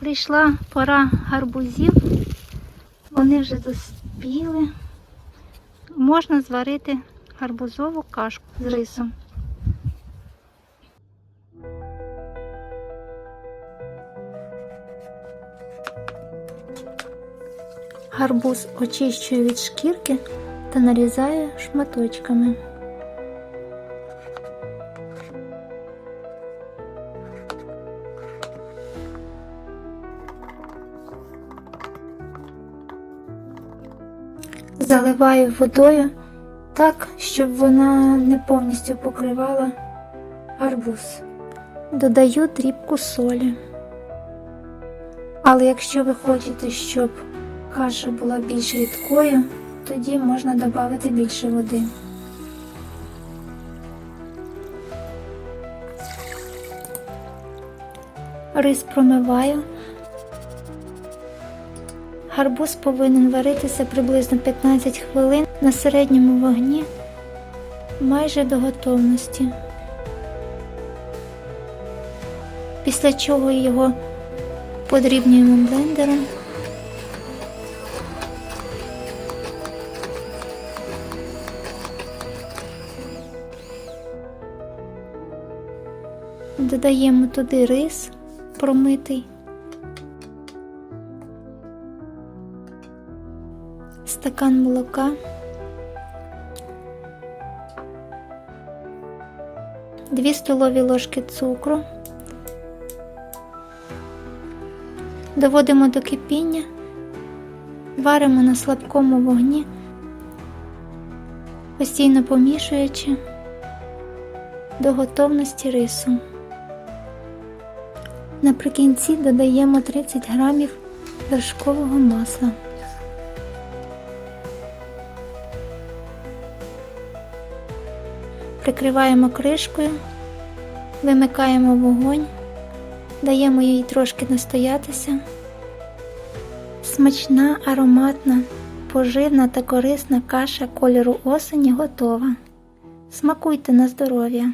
Прийшла пора гарбузів. Вони вже доспіли. Можна зварити гарбузову кашку з рисом. Гарбуз очищую від шкірки та нарізаю шматочками. Заливаю водою так, щоб вона не повністю покривала гарбуз. Додаю дрібку солі. Але якщо ви хочете, щоб каша була більш рідкою, тоді можна додати більше води. Рис промиваю. Гарбуз повинен варитися приблизно 15 хвилин на середньому вогні майже до готовності. Після чого його подрібнюємо блендером. Додаємо туди рис промитий. Стакан молока, дві столові ложки цукру, доводимо до кипіння, варимо на слабкому вогні, постійно помішуючи до готовності рису. Наприкінці додаємо 30 грамів вершкового масла. Прикриваємо кришкою, вимикаємо вогонь, даємо їй трошки настоятися. Смачна, ароматна, поживна та корисна каша кольору осені готова. Смакуйте на здоров'я!